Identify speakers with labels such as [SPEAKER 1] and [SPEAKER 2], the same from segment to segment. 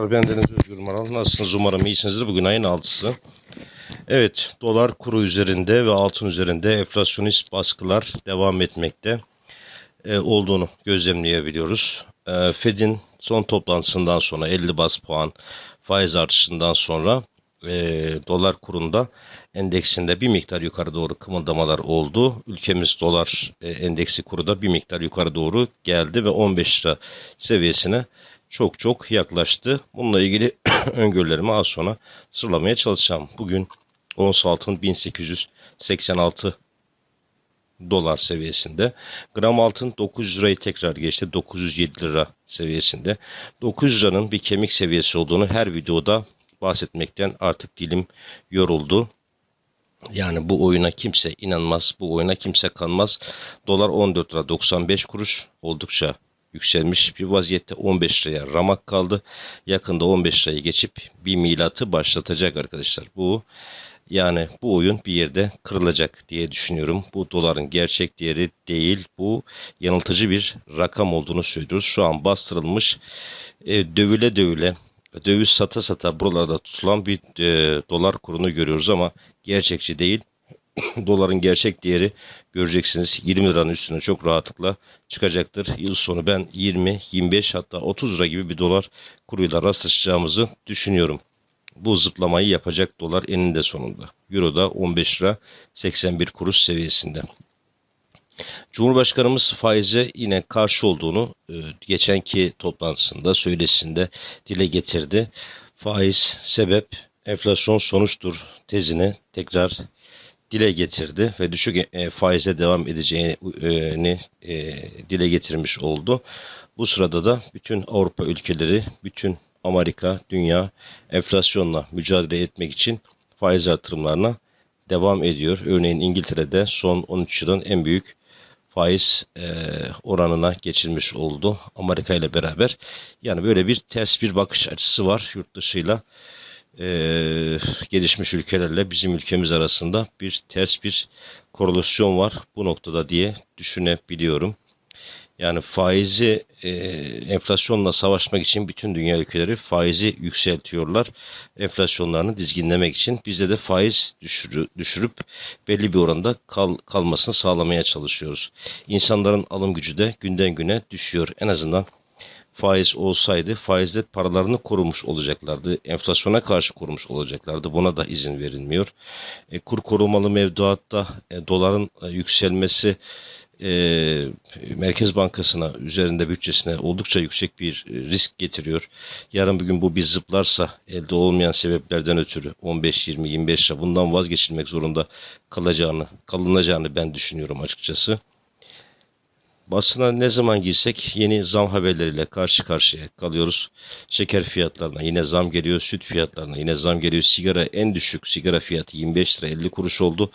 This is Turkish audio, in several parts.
[SPEAKER 1] Ben Deniz Özgür Maral. Nasılsınız? Umarım iyisinizdir. Bugün ayın 6'sı. Evet, dolar kuru üzerinde ve altın üzerinde enflasyonist baskılar devam etmekte e, olduğunu gözlemleyebiliyoruz. E, Fed'in son toplantısından sonra 50 bas puan faiz artışından sonra e, dolar kurunda endeksinde bir miktar yukarı doğru kımıldamalar oldu. Ülkemiz dolar e, endeksi kuru da bir miktar yukarı doğru geldi ve 15 lira seviyesine çok çok yaklaştı. Bununla ilgili öngörülerimi az sonra sıralamaya çalışacağım. Bugün ons altın 1886 dolar seviyesinde. Gram altın 900 lirayı tekrar geçti. 907 lira seviyesinde. 900 liranın bir kemik seviyesi olduğunu her videoda bahsetmekten artık dilim yoruldu. Yani bu oyuna kimse inanmaz, bu oyuna kimse kanmaz. Dolar 14 lira 95 kuruş oldukça yükselmiş bir vaziyette 15 liraya ramak kaldı. Yakında 15 lirayı geçip bir milatı başlatacak arkadaşlar. Bu yani bu oyun bir yerde kırılacak diye düşünüyorum. Bu doların gerçek değeri değil. Bu yanıltıcı bir rakam olduğunu söylüyoruz. Şu an bastırılmış e, dövüle dövüle döviz sata sata buralarda tutulan bir e, dolar kurunu görüyoruz ama gerçekçi değil. Doların gerçek değeri göreceksiniz 20 liranın üstüne çok rahatlıkla çıkacaktır. Yıl sonu ben 20, 25 hatta 30 lira gibi bir dolar kuruyla rastlaşacağımızı düşünüyorum. Bu zıplamayı yapacak dolar eninde sonunda. Euro da 15 lira 81 kuruş seviyesinde. Cumhurbaşkanımız faize yine karşı olduğunu e, geçenki toplantısında, söyleşisinde dile getirdi. Faiz sebep, enflasyon sonuçtur tezini tekrar dile getirdi ve düşük e, faize devam edeceğini e, dile getirmiş oldu. Bu sırada da bütün Avrupa ülkeleri, bütün Amerika, dünya enflasyonla mücadele etmek için faiz artırımlarına devam ediyor. Örneğin İngiltere'de son 13 yılın en büyük faiz e, oranına geçilmiş oldu Amerika ile beraber. Yani böyle bir ters bir bakış açısı var yurt dışıyla e, gelişmiş ülkelerle bizim ülkemiz arasında bir ters bir korelasyon var bu noktada diye düşünebiliyorum. Yani faizi e, enflasyonla savaşmak için bütün dünya ülkeleri faizi yükseltiyorlar. Enflasyonlarını dizginlemek için bizde de faiz düşürü, düşürüp belli bir oranda kal, kalmasını sağlamaya çalışıyoruz. İnsanların alım gücü de günden güne düşüyor. En azından faiz olsaydı faizle paralarını korumuş olacaklardı. Enflasyona karşı korumuş olacaklardı. Buna da izin verilmiyor. E, kur korumalı mevduatta e, doların e, yükselmesi e, Merkez Bankası'na üzerinde bütçesine oldukça yüksek bir e, risk getiriyor. Yarın bir gün bu bir zıplarsa elde olmayan sebeplerden ötürü 15, 20, 25 lira bundan vazgeçilmek zorunda kalacağını, kalınacağını ben düşünüyorum açıkçası. Basına ne zaman girsek yeni zam haberleriyle karşı karşıya kalıyoruz. Şeker fiyatlarına yine zam geliyor, süt fiyatlarına yine zam geliyor. Sigara en düşük sigara fiyatı 25 lira 50 kuruş oldu.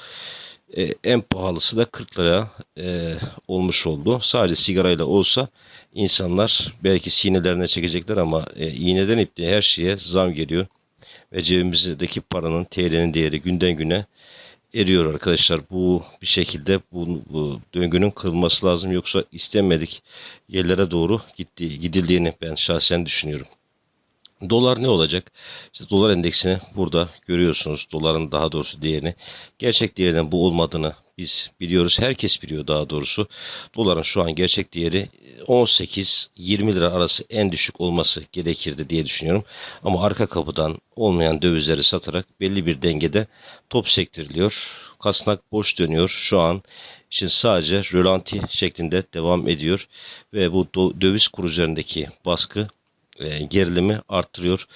[SPEAKER 1] Ee, en pahalısı da 40 lira e, olmuş oldu. Sadece sigarayla olsa insanlar belki sinelerine çekecekler ama e, iğneden ipliğe her şeye zam geliyor. Ve cebimizdeki paranın, TL'nin değeri günden güne eriyor arkadaşlar. Bu bir şekilde bu, bu döngünün kırılması lazım yoksa istenmedik yerlere doğru gitti, gidildiğini ben şahsen düşünüyorum. Dolar ne olacak? İşte dolar endeksini burada görüyorsunuz. Doların daha doğrusu değerini. Gerçek değerinin bu olmadığını biz biliyoruz. Herkes biliyor daha doğrusu. Doların şu an gerçek değeri 18-20 lira arası en düşük olması gerekirdi diye düşünüyorum. Ama arka kapıdan olmayan dövizleri satarak belli bir dengede top sektiriliyor. Kasnak boş dönüyor. Şu an için sadece rölanti şeklinde devam ediyor ve bu döviz kuru üzerindeki baskı e, gerilimi arttırıyor.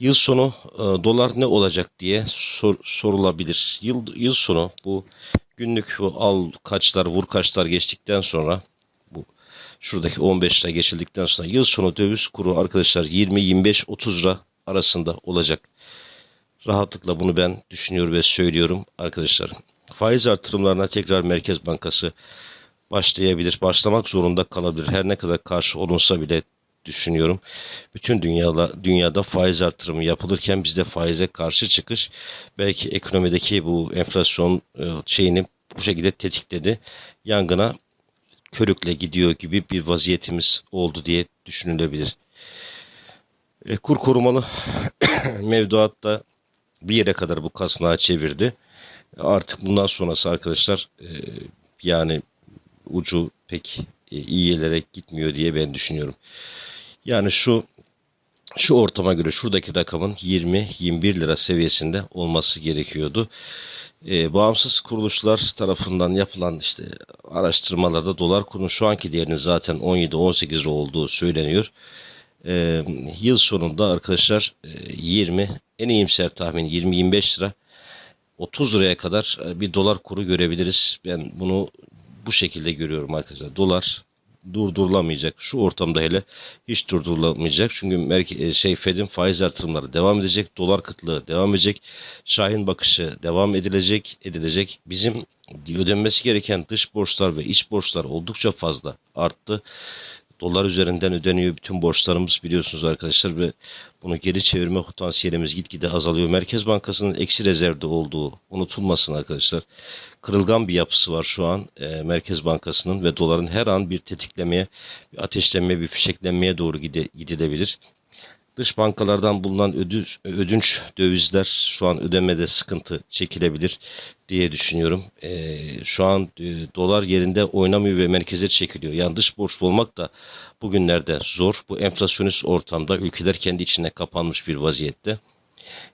[SPEAKER 1] Yıl sonu e, dolar ne olacak diye sor, sorulabilir. Yıl, yıl sonu bu günlük bu al kaçlar vur kaçlar geçtikten sonra bu şuradaki 15 lira geçildikten sonra yıl sonu döviz kuru arkadaşlar 20 25 30 lira arasında olacak. Rahatlıkla bunu ben düşünüyor ve söylüyorum arkadaşlar. Faiz artırımlarına tekrar Merkez Bankası başlayabilir, başlamak zorunda kalabilir. Her ne kadar karşı olunsa bile düşünüyorum. Bütün dünyada, dünyada faiz artırımı yapılırken bizde faize karşı çıkış belki ekonomideki bu enflasyon e, şeyini bu şekilde tetikledi. Yangına körükle gidiyor gibi bir vaziyetimiz oldu diye düşünülebilir. E, kur korumalı mevduatta bir yere kadar bu kasnağı çevirdi. Artık bundan sonrası arkadaşlar e, yani ucu pek e, iyi yerlere gitmiyor diye ben düşünüyorum. Yani şu şu ortama göre şuradaki rakamın 20-21 lira seviyesinde olması gerekiyordu. E, bağımsız kuruluşlar tarafından yapılan işte araştırmalarda dolar kurunun şu anki değerinin zaten 17-18 lira olduğu söyleniyor. E, yıl sonunda arkadaşlar e, 20 en iyimser tahmin 20-25 lira 30 liraya kadar e, bir dolar kuru görebiliriz. Ben bunu bu şekilde görüyorum arkadaşlar. Dolar durdurulamayacak. Şu ortamda hele hiç durdurulamayacak. Çünkü e, şey Fed'in faiz artırımları devam edecek. Dolar kıtlığı devam edecek. Şahin bakışı devam edilecek, edilecek. Bizim ödenmesi gereken dış borçlar ve iç borçlar oldukça fazla arttı. Dolar üzerinden ödeniyor bütün borçlarımız biliyorsunuz arkadaşlar ve bunu geri çevirme potansiyelimiz gitgide azalıyor. Merkez Bankası'nın eksi rezervde olduğu unutulmasın arkadaşlar. Kırılgan bir yapısı var şu an e, Merkez Bankası'nın ve doların her an bir tetiklemeye, bir ateşlenmeye, bir fişeklenmeye doğru gide, gidilebilir. Dış bankalardan bulunan ödünç, ödünç dövizler şu an ödemede sıkıntı çekilebilir diye düşünüyorum. Ee, şu an e, dolar yerinde oynamıyor ve merkeze çekiliyor. Yani dış borçlu olmak da bugünlerde zor. Bu enflasyonist ortamda ülkeler kendi içine kapanmış bir vaziyette.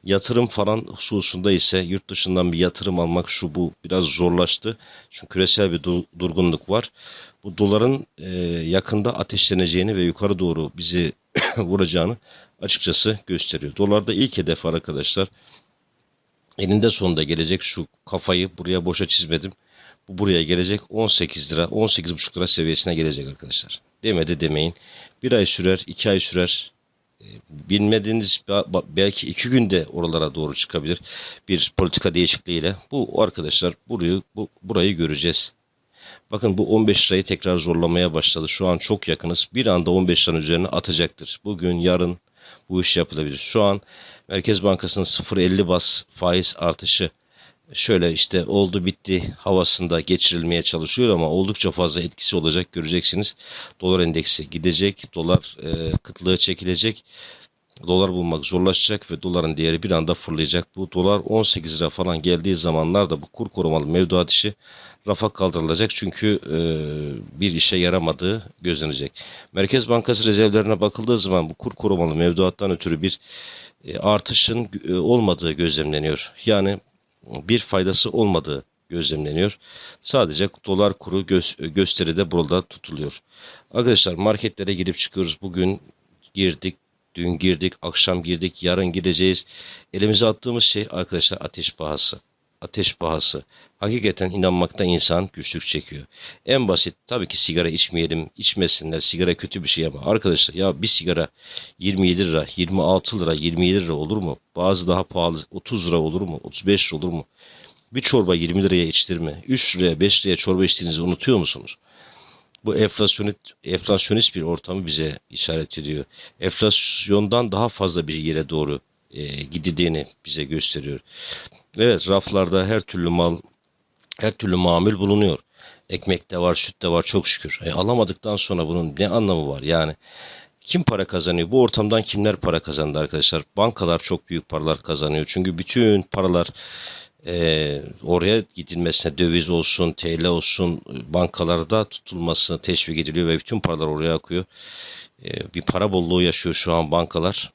[SPEAKER 1] Yatırım falan hususunda ise yurt dışından bir yatırım almak şu bu biraz zorlaştı. Çünkü küresel bir du- durgunluk var. Bu doların e, yakında ateşleneceğini ve yukarı doğru bizi vuracağını açıkçası gösteriyor. Dolarda ilk hedef var arkadaşlar. Elinde sonunda gelecek şu kafayı buraya boşa çizmedim. Bu buraya gelecek 18 lira 18,5 lira seviyesine gelecek arkadaşlar. Demedi demeyin. Bir ay sürer, iki ay sürer. E, Bilmediğiniz belki iki günde oralara doğru çıkabilir bir politika değişikliğiyle. Bu arkadaşlar burayı bu, burayı göreceğiz. Bakın bu 15 lirayı tekrar zorlamaya başladı. Şu an çok yakınız. Bir anda 15 liranın üzerine atacaktır. Bugün, yarın bu iş yapılabilir. Şu an Merkez Bankası'nın 0.50 bas faiz artışı şöyle işte oldu bitti havasında geçirilmeye çalışıyor ama oldukça fazla etkisi olacak göreceksiniz. Dolar endeksi gidecek, dolar e, kıtlığı çekilecek. Dolar bulmak zorlaşacak ve doların değeri bir anda fırlayacak. Bu dolar 18 lira falan geldiği zamanlarda bu kur korumalı mevduat işi rafa kaldırılacak. Çünkü e, bir işe yaramadığı gözlenecek. Merkez Bankası rezervlerine bakıldığı zaman bu kur korumalı mevduattan ötürü bir e, artışın e, olmadığı gözlemleniyor. Yani bir faydası olmadığı gözlemleniyor. Sadece dolar kuru göz, gösteride burada tutuluyor. Arkadaşlar marketlere girip çıkıyoruz. Bugün girdik, dün girdik, akşam girdik, yarın gireceğiz. Elimize attığımız şey arkadaşlar ateş pahası. Ateş pahası. Hakikaten inanmakta insan güçlük çekiyor. En basit tabii ki sigara içmeyelim, içmesinler. Sigara kötü bir şey ama arkadaşlar ya bir sigara 27 lira, 26 lira, 27 lira olur mu? Bazı daha pahalı 30 lira olur mu? 35 lira olur mu? Bir çorba 20 liraya içtir mi? 3 liraya 5 liraya çorba içtiğinizi unutuyor musunuz? Bu enflasyonist, enflasyonist bir ortamı bize işaret ediyor. Enflasyondan daha fazla bir yere doğru e, gidildiğini bize gösteriyor. Evet raflarda her türlü mal, her türlü mamul bulunuyor. Ekmek de var, süt de var çok şükür. E, alamadıktan sonra bunun ne anlamı var? Yani kim para kazanıyor? Bu ortamdan kimler para kazandı arkadaşlar? Bankalar çok büyük paralar kazanıyor. Çünkü bütün paralar e, oraya gidilmesine döviz olsun, TL olsun bankalarda tutulması teşvik ediliyor ve bütün paralar oraya akıyor. E, bir para bolluğu yaşıyor şu an bankalar.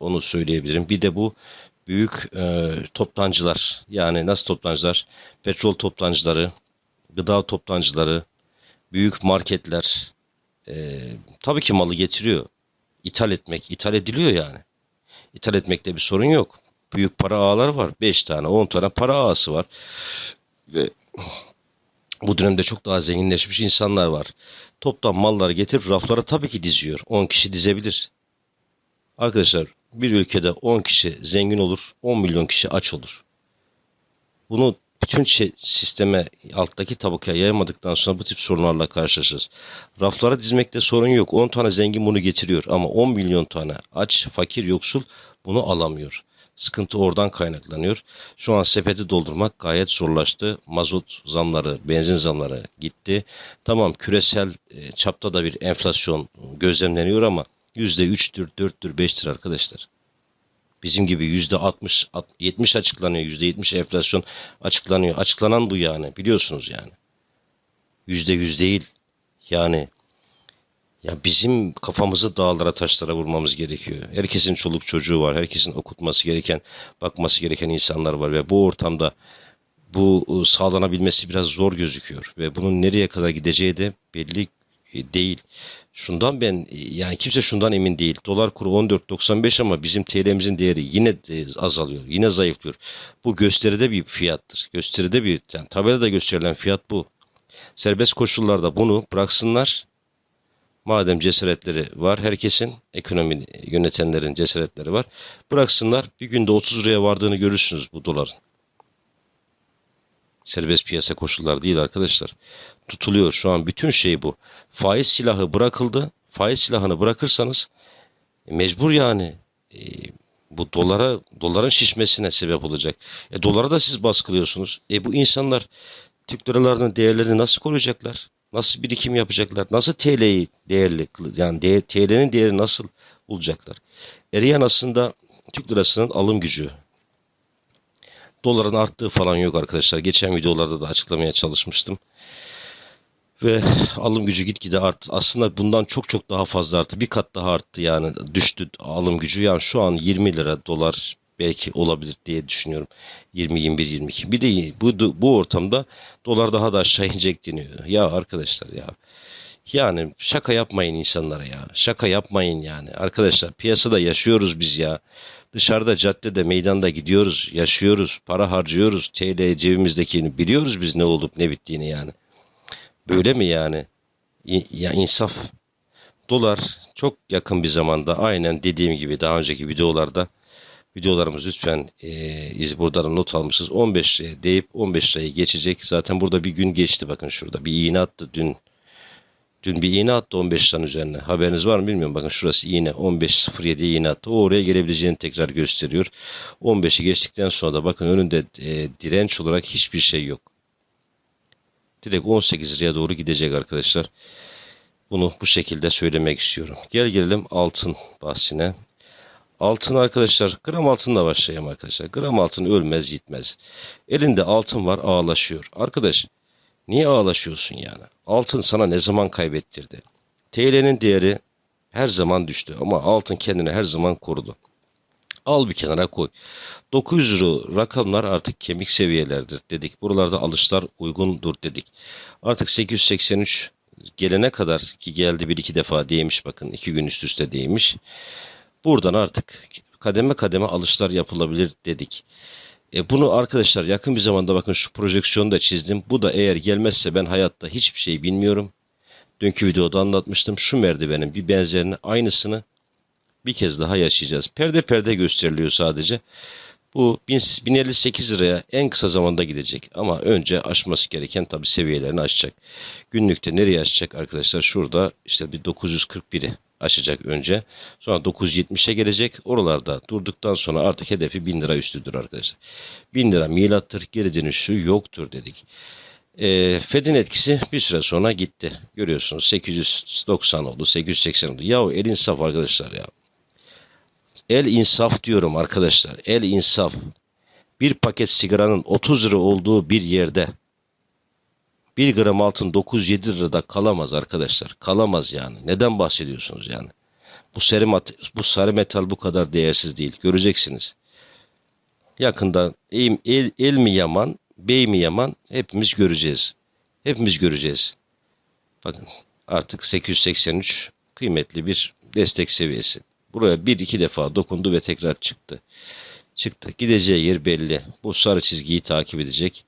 [SPEAKER 1] Onu söyleyebilirim. Bir de bu büyük e, toptancılar yani nasıl toptancılar? Petrol toptancıları, gıda toptancıları, büyük marketler e, tabii ki malı getiriyor. İthal etmek, ithal ediliyor yani. İthal etmekte bir sorun yok. Büyük para ağları var. 5 tane, 10 tane para ağası var. Ve bu dönemde çok daha zenginleşmiş insanlar var. Toptan malları getirip raflara tabii ki diziyor. 10 kişi dizebilir. Arkadaşlar bir ülkede 10 kişi zengin olur, 10 milyon kişi aç olur. Bunu bütün şey, sisteme, alttaki tabakaya yaymadıktan sonra bu tip sorunlarla karşılaşırız. Raflara dizmekte sorun yok. 10 tane zengin bunu getiriyor ama 10 milyon tane aç, fakir, yoksul bunu alamıyor. Sıkıntı oradan kaynaklanıyor. Şu an sepeti doldurmak gayet zorlaştı. Mazot zamları, benzin zamları gitti. Tamam küresel e, çapta da bir enflasyon gözlemleniyor ama Yüzde üçtür, dörttür, beştir arkadaşlar. Bizim gibi yüzde 60, 70 açıklanıyor. Yüzde 70 enflasyon açıklanıyor. Açıklanan bu yani. Biliyorsunuz yani. Yüzde yüz değil. Yani ya bizim kafamızı dağlara taşlara vurmamız gerekiyor. Herkesin çoluk çocuğu var. Herkesin okutması gereken, bakması gereken insanlar var ve bu ortamda bu e, sağlanabilmesi biraz zor gözüküyor ve bunun nereye kadar gideceği de belli e, değil. Şundan ben e, yani kimse şundan emin değil. Dolar kuru 14.95 ama bizim TL'mizin değeri yine azalıyor. Yine zayıflıyor. Bu gösteride bir fiyattır. Gösteride bir yani tabelada gösterilen fiyat bu. Serbest koşullarda bunu bıraksınlar. Madem cesaretleri var herkesin, ekonomi yönetenlerin cesaretleri var. Bıraksınlar bir günde 30 liraya vardığını görürsünüz bu doların. Serbest piyasa koşulları değil arkadaşlar. Tutuluyor şu an bütün şey bu. Faiz silahı bırakıldı. Faiz silahını bırakırsanız e, mecbur yani e, bu dolara doların şişmesine sebep olacak. E, dolara da siz baskılıyorsunuz. E bu insanlar Türk liralarının değerlerini nasıl koruyacaklar? Nasıl birikim yapacaklar? Nasıl TL'yi değerli yani de, TL'nin değeri nasıl bulacaklar? Eriyen aslında Türk lirasının alım gücü. Doların arttığı falan yok arkadaşlar. Geçen videolarda da açıklamaya çalışmıştım. Ve alım gücü gitgide arttı. Aslında bundan çok çok daha fazla arttı. Bir kat daha arttı yani düştü alım gücü. Yani şu an 20 lira dolar belki olabilir diye düşünüyorum. 20, 21, 22. Bir de bu, bu ortamda dolar daha da aşağı inecek deniyor. Ya arkadaşlar ya. Yani şaka yapmayın insanlara ya. Şaka yapmayın yani. Arkadaşlar piyasada yaşıyoruz biz ya. Dışarıda caddede meydanda gidiyoruz, yaşıyoruz, para harcıyoruz. TL cebimizdekini biliyoruz biz ne olup ne bittiğini yani. Böyle mi yani? Ya insaf. Dolar çok yakın bir zamanda aynen dediğim gibi daha önceki videolarda videolarımız lütfen e, iz buradan not almışız. 15 liraya deyip 15 lirayı geçecek. Zaten burada bir gün geçti bakın şurada. Bir iğne attı dün. Dün bir iğne attı 15 liranın üzerine. Haberiniz var mı bilmiyorum. Bakın şurası iğne 15.07 iğne attı. O oraya gelebileceğini tekrar gösteriyor. 15'i geçtikten sonra da bakın önünde e, direnç olarak hiçbir şey yok. Direkt 18 liraya doğru gidecek arkadaşlar. Bunu bu şekilde söylemek istiyorum. Gel gelelim altın bahsine. Altın arkadaşlar gram altınla başlayalım arkadaşlar. Gram altın ölmez gitmez. Elinde altın var ağlaşıyor. Arkadaş niye ağlaşıyorsun yani? Altın sana ne zaman kaybettirdi? TL'nin değeri her zaman düştü ama altın kendini her zaman korudu. Al bir kenara koy. 900 euro rakamlar artık kemik seviyelerdir dedik. Buralarda alışlar uygundur dedik. Artık 883 gelene kadar ki geldi bir iki defa değmiş bakın iki gün üst üste değmiş. Buradan artık kademe kademe alışlar yapılabilir dedik. E bunu arkadaşlar yakın bir zamanda bakın şu projeksiyonu da çizdim. Bu da eğer gelmezse ben hayatta hiçbir şey bilmiyorum. Dünkü videoda anlatmıştım. Şu merdivenin bir benzerini aynısını bir kez daha yaşayacağız. Perde perde gösteriliyor sadece. Bu 1000 1058 liraya en kısa zamanda gidecek. Ama önce aşması gereken tabi seviyelerini aşacak. Günlükte nereye aşacak arkadaşlar? Şurada işte bir 941'i aşacak önce. Sonra 970'e gelecek. Oralarda durduktan sonra artık hedefi 1000 lira üstüdür arkadaşlar. 1000 lira milattır geri dönüşü yoktur dedik. E, Fed'in etkisi bir süre sonra gitti. Görüyorsunuz 890 oldu, 880 oldu. Yahu el insaf arkadaşlar ya. El insaf diyorum arkadaşlar. El insaf. Bir paket sigaranın 30 lira olduğu bir yerde 1 gram altın 907 lirada kalamaz arkadaşlar. Kalamaz yani. Neden bahsediyorsunuz yani? Bu sarı, bu sarı metal bu kadar değersiz değil. Göreceksiniz. Yakında el, el, el mi yaman, bey mi yaman hepimiz göreceğiz. Hepimiz göreceğiz. Bakın artık 883 kıymetli bir destek seviyesi. Buraya bir iki defa dokundu ve tekrar çıktı. Çıktı. Gideceği yer belli. Bu sarı çizgiyi takip edecek.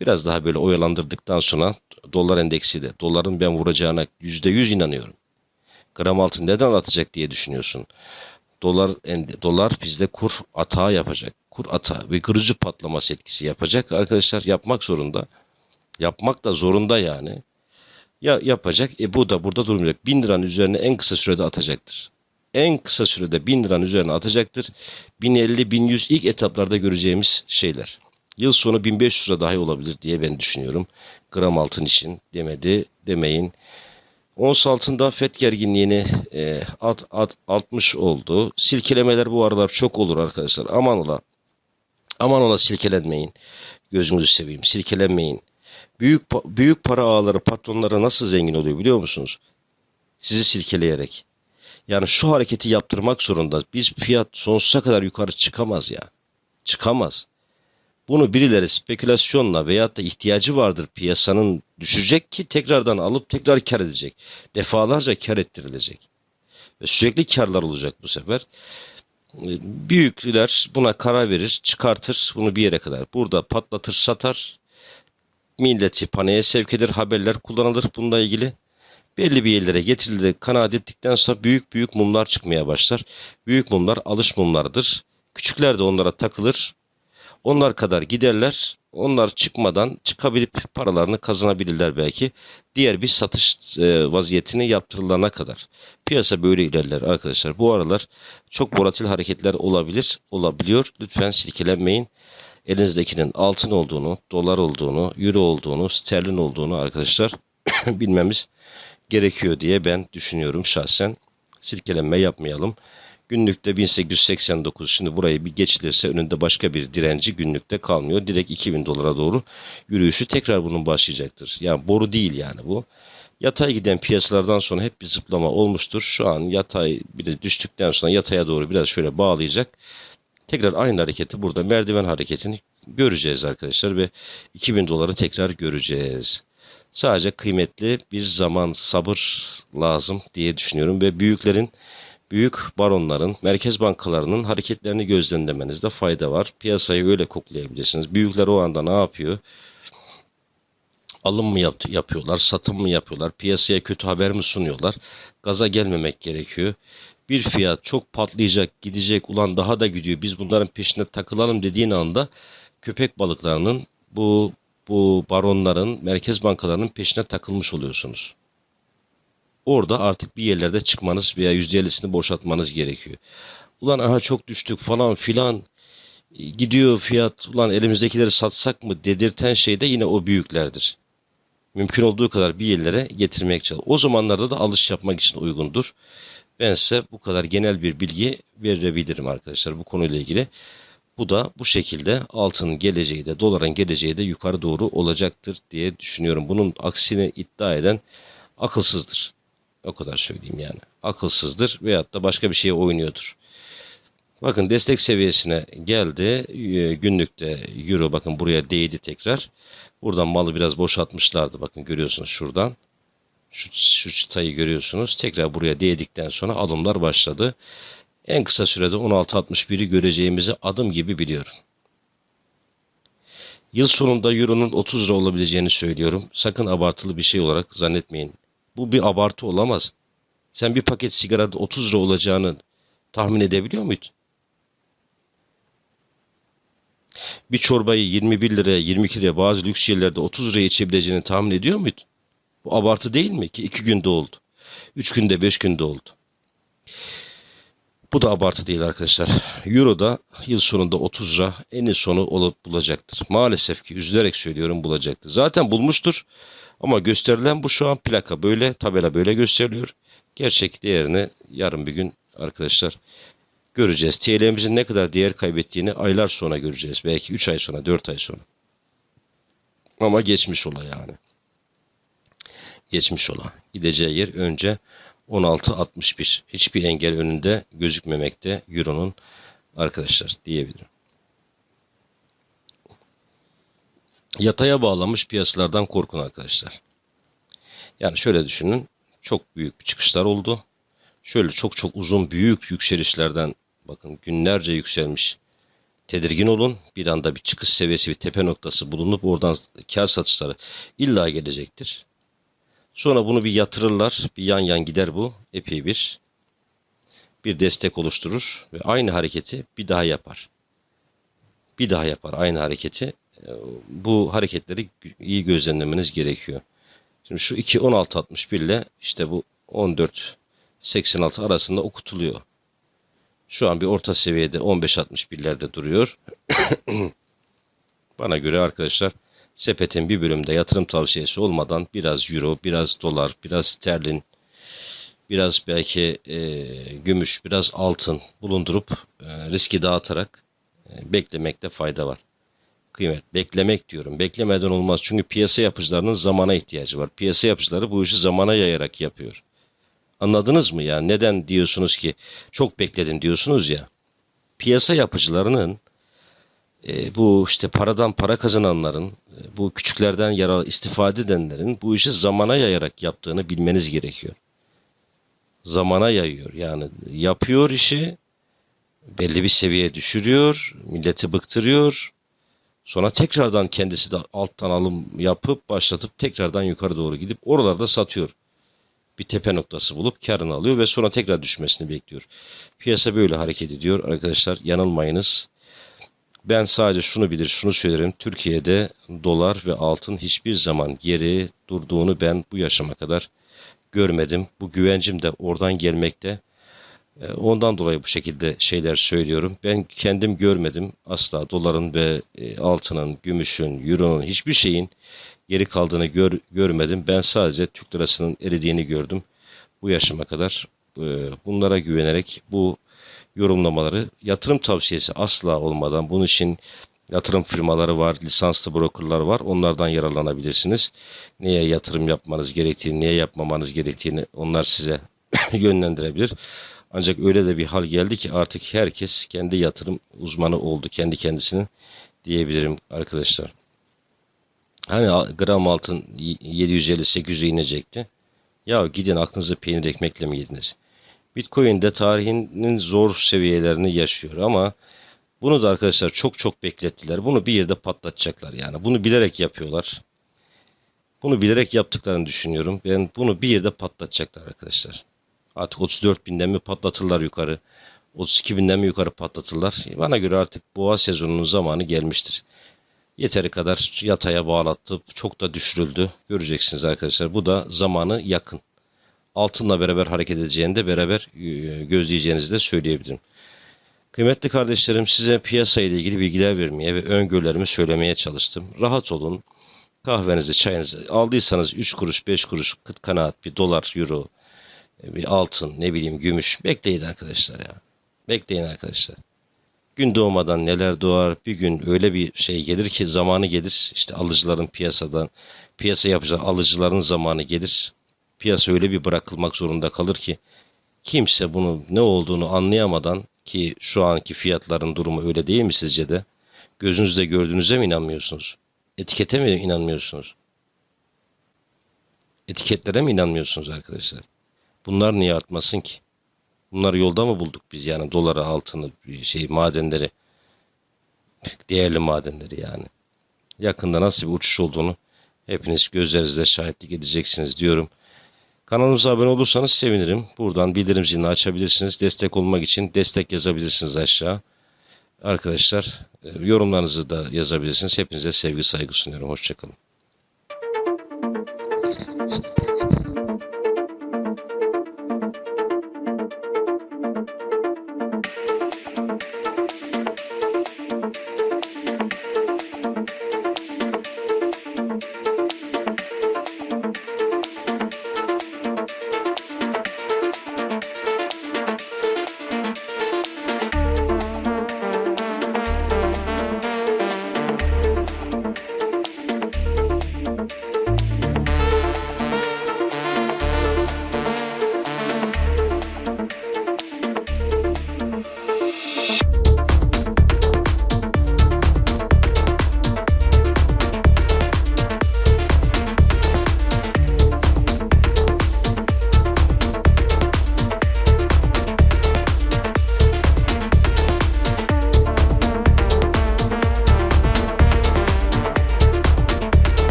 [SPEAKER 1] Biraz daha böyle oyalandırdıktan sonra dolar endeksi de doların ben vuracağına yüzde yüz inanıyorum. Gram altın neden atacak diye düşünüyorsun. Dolar dolar bizde kur atağı yapacak. Kur atağı ve kırıcı patlaması etkisi yapacak. Arkadaşlar yapmak zorunda. Yapmak da zorunda yani. Ya yapacak. E bu da burada durmayacak. 1000 liranın üzerine en kısa sürede atacaktır. En kısa sürede 1000 liranın üzerine atacaktır. 1050 1100 ilk etaplarda göreceğimiz şeyler. Yıl sonu 1500 lira dahi olabilir diye ben düşünüyorum. Gram altın için demedi demeyin. Ons altında FED gerginliğini e, at, at, 60 oldu. Silkelemeler bu aralar çok olur arkadaşlar. Aman ola. Aman ola silkelenmeyin. Gözünüzü seveyim. Silkelenmeyin. Büyük büyük para ağları, patronları nasıl zengin oluyor biliyor musunuz? Sizi silkeleyerek. Yani şu hareketi yaptırmak zorunda. Biz fiyat sonsuza kadar yukarı çıkamaz ya. Çıkamaz. Bunu birileri spekülasyonla veyahut da ihtiyacı vardır piyasanın düşecek ki tekrardan alıp tekrar kar edecek. Defalarca kar ettirilecek. Ve sürekli karlar olacak bu sefer. E, Büyükler buna karar verir, çıkartır bunu bir yere kadar. Burada patlatır, satar. Milleti paniğe sevk eder, haberler kullanılır bununla ilgili. Belli bir yerlere getirildi, kanaat ettikten sonra büyük büyük mumlar çıkmaya başlar. Büyük mumlar alış mumlardır. Küçükler de onlara takılır. Onlar kadar giderler. Onlar çıkmadan çıkabilip paralarını kazanabilirler belki. Diğer bir satış e, vaziyetini yaptırılana kadar. Piyasa böyle ilerler arkadaşlar. Bu aralar çok volatil hareketler olabilir, olabiliyor. Lütfen silkelenmeyin. Elinizdekinin altın olduğunu, dolar olduğunu, euro olduğunu, sterlin olduğunu arkadaşlar bilmemiz gerekiyor diye ben düşünüyorum şahsen. Silkelenme yapmayalım. Günlükte 1889 şimdi burayı bir geçilirse önünde başka bir direnci günlükte kalmıyor. Direkt 2000 dolara doğru yürüyüşü tekrar bunun başlayacaktır. Yani boru değil yani bu. Yatay giden piyasalardan sonra hep bir zıplama olmuştur. Şu an yatay bir de düştükten sonra yataya doğru biraz şöyle bağlayacak. Tekrar aynı hareketi burada merdiven hareketini göreceğiz arkadaşlar ve 2000 doları tekrar göreceğiz. Sadece kıymetli bir zaman sabır lazım diye düşünüyorum ve büyüklerin büyük baronların, merkez bankalarının hareketlerini gözlemlemenizde fayda var. Piyasayı öyle koklayabilirsiniz. Büyükler o anda ne yapıyor? Alım mı yap- yapıyorlar, satım mı yapıyorlar, piyasaya kötü haber mi sunuyorlar? Gaza gelmemek gerekiyor. Bir fiyat çok patlayacak, gidecek, ulan daha da gidiyor. Biz bunların peşine takılalım dediğin anda köpek balıklarının bu bu baronların, merkez bankalarının peşine takılmış oluyorsunuz. Orada artık bir yerlerde çıkmanız veya %50'sini boşaltmanız gerekiyor. Ulan aha çok düştük falan filan e, gidiyor fiyat ulan elimizdekileri satsak mı dedirten şey de yine o büyüklerdir. Mümkün olduğu kadar bir yerlere getirmek çalış. O zamanlarda da alış yapmak için uygundur. Ben size bu kadar genel bir bilgi verebilirim arkadaşlar bu konuyla ilgili. Bu da bu şekilde altının geleceği de doların geleceği de yukarı doğru olacaktır diye düşünüyorum. Bunun aksini iddia eden akılsızdır. O kadar söyleyeyim yani. Akılsızdır veyahut da başka bir şeye oynuyordur. Bakın destek seviyesine geldi. Ee, Günlükte euro bakın buraya değdi tekrar. Buradan malı biraz boşaltmışlardı. Bakın görüyorsunuz şuradan. Şu, şu çıtayı görüyorsunuz. Tekrar buraya değdikten sonra alımlar başladı. En kısa sürede 16.61'i göreceğimizi adım gibi biliyorum. Yıl sonunda Euro'nun 30 lira olabileceğini söylüyorum. Sakın abartılı bir şey olarak zannetmeyin. Bu bir abartı olamaz. Sen bir paket sigarada 30 lira olacağını tahmin edebiliyor muydun? Bir çorbayı 21 liraya, 22 liraya bazı lüks yerlerde 30 liraya içebileceğini tahmin ediyor muydun? Bu abartı değil mi ki? 2 günde oldu. 3 günde, 5 günde oldu. Bu da abartı değil arkadaşlar. Euro da yıl sonunda 30 lira en sonu olup bulacaktır. Maalesef ki üzülerek söylüyorum bulacaktır. Zaten bulmuştur. Ama gösterilen bu şu an plaka böyle, tabela böyle gösteriliyor. Gerçek değerini yarın bir gün arkadaşlar göreceğiz. TL'mizin ne kadar değer kaybettiğini aylar sonra göreceğiz. Belki 3 ay sonra, 4 ay sonra. Ama geçmiş ola yani. Geçmiş ola. Gideceği yer önce 16.61. Hiçbir engel önünde gözükmemekte Euro'nun arkadaşlar diyebilirim. Yataya bağlamış piyasalardan korkun arkadaşlar. Yani şöyle düşünün. Çok büyük çıkışlar oldu. Şöyle çok çok uzun büyük yükselişlerden bakın günlerce yükselmiş. Tedirgin olun. Bir anda bir çıkış seviyesi bir tepe noktası bulunup oradan kar satışları illa gelecektir. Sonra bunu bir yatırırlar. Bir yan yan gider bu. Epey bir. Bir destek oluşturur. Ve aynı hareketi bir daha yapar. Bir daha yapar aynı hareketi. Ee, Bu hareketleri iyi gözlemlemeniz gerekiyor. Şimdi şu 2.16.61 ile işte bu 14.86 arasında okutuluyor. Şu an bir orta seviyede 15.61'lerde duruyor. Bana göre arkadaşlar sepetin bir bölümde yatırım tavsiyesi olmadan biraz euro, biraz dolar, biraz sterlin, biraz belki e, gümüş, biraz altın bulundurup e, riski dağıtarak e, beklemekte fayda var. Kıymet, beklemek diyorum. Beklemeden olmaz. Çünkü piyasa yapıcılarının zamana ihtiyacı var. Piyasa yapıcıları bu işi zamana yayarak yapıyor. Anladınız mı ya? Neden diyorsunuz ki çok bekledim diyorsunuz ya. Piyasa yapıcılarının e, bu işte paradan para kazananların, e, bu küçüklerden yarar istifade edenlerin bu işi zamana yayarak yaptığını bilmeniz gerekiyor. Zamana yayıyor. Yani yapıyor işi belli bir seviyeye düşürüyor, milleti bıktırıyor. Sonra tekrardan kendisi de alttan alım yapıp başlatıp tekrardan yukarı doğru gidip oralarda satıyor. Bir tepe noktası bulup karını alıyor ve sonra tekrar düşmesini bekliyor. Piyasa böyle hareket ediyor arkadaşlar. Yanılmayınız. Ben sadece şunu bilir, şunu söylerim. Türkiye'de dolar ve altın hiçbir zaman geri durduğunu ben bu yaşama kadar görmedim. Bu güvencim de oradan gelmekte. E, Ondan dolayı bu şekilde şeyler söylüyorum. Ben kendim görmedim asla doların ve e, altının, gümüşün, euronun hiçbir şeyin geri kaldığını gör, görmedim. Ben sadece Türk lirasının eridiğini gördüm bu yaşıma kadar. E, Bunlara güvenerek bu yorumlamaları yatırım tavsiyesi asla olmadan bunun için yatırım firmaları var, lisanslı brokerlar var. Onlardan yararlanabilirsiniz. Neye yatırım yapmanız gerektiğini, neye yapmamanız gerektiğini onlar size yönlendirebilir. Ancak öyle de bir hal geldi ki artık herkes kendi yatırım uzmanı oldu. Kendi kendisinin diyebilirim arkadaşlar. Hani gram altın 750-800'e inecekti. Ya gidin aklınızı peynir ekmekle mi yediniz? Bitcoin de tarihinin zor seviyelerini yaşıyor ama bunu da arkadaşlar çok çok beklettiler. Bunu bir yerde patlatacaklar yani. Bunu bilerek yapıyorlar. Bunu bilerek yaptıklarını düşünüyorum. Ben bunu bir yerde patlatacaklar arkadaşlar. Artık 34 binden mi patlatırlar yukarı? 32 binden mi yukarı patlatırlar? Bana göre artık boğa sezonunun zamanı gelmiştir. Yeteri kadar yataya bağlattı. Çok da düşürüldü. Göreceksiniz arkadaşlar. Bu da zamanı yakın. Altınla beraber hareket edeceğini de beraber e, gözleyeceğinizi de söyleyebilirim. Kıymetli kardeşlerim size piyasa ile ilgili bilgiler vermeye ve öngörülerimi söylemeye çalıştım. Rahat olun. Kahvenizi, çayınızı aldıysanız 3 kuruş, 5 kuruş kıt kanaat bir dolar, euro, bir altın, ne bileyim gümüş. Bekleyin arkadaşlar ya. Bekleyin arkadaşlar. Gün doğmadan neler doğar bir gün öyle bir şey gelir ki zamanı gelir. İşte alıcıların piyasadan, piyasa yapıcılar alıcıların zamanı gelir. Piyasa öyle bir bırakılmak zorunda kalır ki kimse bunun ne olduğunu anlayamadan ki şu anki fiyatların durumu öyle değil mi sizce de? Gözünüzde gördüğünüze mi inanmıyorsunuz? Etikete mi inanmıyorsunuz? Etiketlere mi inanmıyorsunuz arkadaşlar? Bunlar niye artmasın ki? Bunları yolda mı bulduk biz yani doları, altını, şey madenleri, değerli madenleri yani. Yakında nasıl bir uçuş olduğunu hepiniz gözlerinizle şahitlik edeceksiniz diyorum. Kanalımıza abone olursanız sevinirim. Buradan bildirim zilini açabilirsiniz. Destek olmak için destek yazabilirsiniz aşağı. Arkadaşlar e, yorumlarınızı da yazabilirsiniz. Hepinize sevgi saygı sunuyorum. Hoşçakalın.